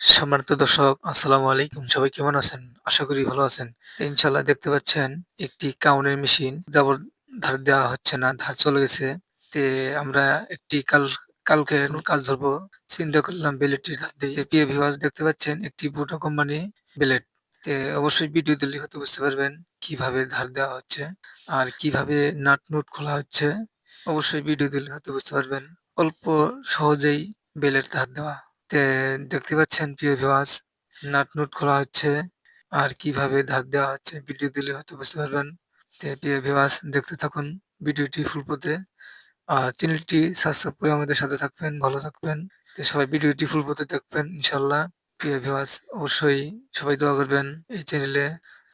সম্মানিত দর্শক, আসসালামু আলাইকুম। সবাই কেমন আছেন? আশা করি ভালো আছেন। ইনশাল্লাহ দেখতে পাচ্ছেন, একটি কাউনের মেশিন যাবর ধার দেওয়া হচ্ছে না, ধার চলে গেছে। তে আমরা একটি কাল, কালকে কাজ ধরবো। চিন্তা করলাম বেলেটটি ধার দিয়ে প্রিয় ভিউয়ার্স দেখতে পাচ্ছেন একটি বুটা কোম্পানি বেলেট। তে অবশ্যই ভিডিও দিলে হয়তো বুঝতে পারবেন কীভাবে ধার দেওয়া হচ্ছে আর কীভাবে নাট নুট খোলা হচ্ছে। অবশ্যই ভিডিও দিলে হয়তো বুঝতে পারবেন। অল্প সহজেই বেলের ধার দেওয়া তে দেখতে পাচ্ছেন প্রিয় ভিউয়ার্স নাট নুট খোলা হচ্ছে। আর কীভাবে ধার দেওয়া হচ্ছে ভিডিও দিলে হয়তো বুঝতে পারবেন। তে প্রিয় ভিউয়ার্স দেখতে থাকুন ভিডিওটি ফুল পথে। আর চ্যানেলটি সাবস্ক্রাইব করে আমাদের সাথে থাকবেন, ভালো থাকবেন। সবাই ভিডিওটি ফুল পথে দেখবেন ইনশাল্লাহ প্রিয় ভিউয়ার্স অবশ্যই সবাই দোয়া করবেন এই চ্যানেলে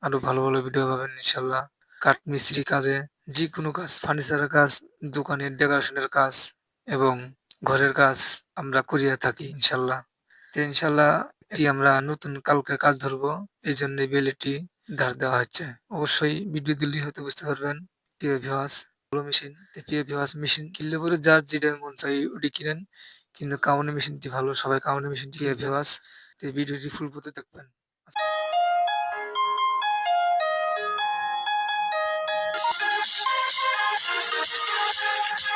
আরও ভালো ভালো ভিডিও পাবেন ইনশাল্লাহ কাঠ মিস্ত্রি কাজে যে কোনো কাজ ফার্নিচারের কাজ, দোকানের ডেকোরেশনের কাজ এবং ঘরের কাজ আমরা করিয়া থাকি, ইনশাল্লাহ। তো ইনশাল্লাহ এটি আমরা নতুন কালকে কাজ ধরবো এই জন্য বেলেটি ধার দেওয়া হচ্ছে। অবশ্যই ভিডিও দিলেই হয়তো বুঝতে পারবেন, প্রিয় ভিওয়াস ভালো মেশিন প্রিয় ভিওয়াস মেশিন কিনলে পরে যার যেটা মন চাই ওটি কিনেন, কিন্তু কাউনি মেশিনটি ভালো, সবাই কাউনি মেশিনটি প্রিয় ভিওয়াস তো ভিডিওটি ফুল পথে দেখবেন। Thank you.